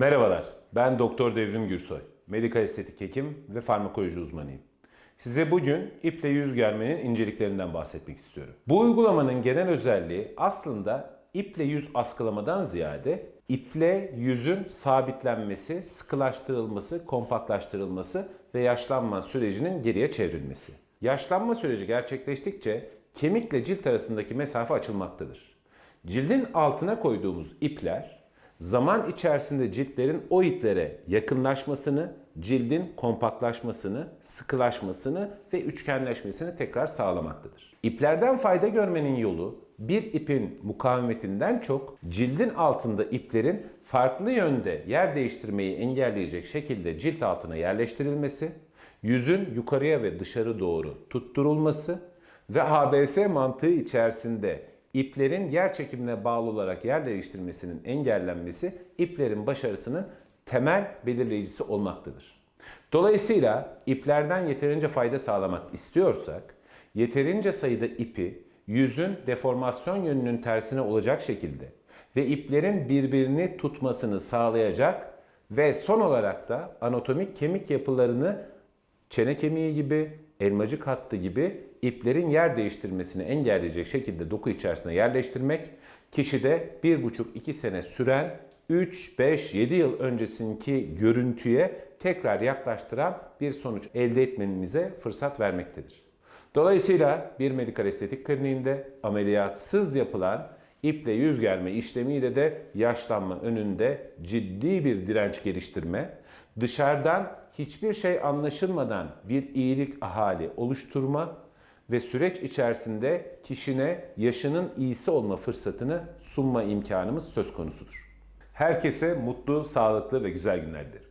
Merhabalar, ben Doktor Devrim Gürsoy. Medikal estetik hekim ve farmakoloji uzmanıyım. Size bugün iple yüz germenin inceliklerinden bahsetmek istiyorum. Bu uygulamanın genel özelliği aslında iple yüz askılamadan ziyade iple yüzün sabitlenmesi, sıkılaştırılması, kompaktlaştırılması ve yaşlanma sürecinin geriye çevrilmesi. Yaşlanma süreci gerçekleştikçe kemikle cilt arasındaki mesafe açılmaktadır. Cildin altına koyduğumuz ipler zaman içerisinde ciltlerin o iplere yakınlaşmasını, cildin kompaktlaşmasını, sıkılaşmasını ve üçgenleşmesini tekrar sağlamaktadır. İplerden fayda görmenin yolu bir ipin mukavemetinden çok cildin altında iplerin farklı yönde yer değiştirmeyi engelleyecek şekilde cilt altına yerleştirilmesi, yüzün yukarıya ve dışarı doğru tutturulması ve ABS mantığı içerisinde iplerin yer çekimine bağlı olarak yer değiştirmesinin engellenmesi iplerin başarısının temel belirleyicisi olmaktadır. Dolayısıyla iplerden yeterince fayda sağlamak istiyorsak, yeterince sayıda ipi yüzün deformasyon yönünün tersine olacak şekilde ve iplerin birbirini tutmasını sağlayacak ve son olarak da anatomik kemik yapılarını çene kemiği gibi, elmacık hattı gibi iplerin yer değiştirmesini engelleyecek şekilde doku içerisine yerleştirmek kişide 1,5-2 sene süren 3, 5, 7 yıl öncesindeki görüntüye tekrar yaklaştıran bir sonuç elde etmemize fırsat vermektedir. Dolayısıyla bir medikal estetik kliniğinde ameliyatsız yapılan iple yüz germe işlemiyle de yaşlanma önünde ciddi bir direnç geliştirme, dışarıdan hiçbir şey anlaşılmadan bir iyilik ahali oluşturma ve süreç içerisinde kişine yaşının iyisi olma fırsatını sunma imkanımız söz konusudur. Herkese mutlu, sağlıklı ve güzel günler dilerim.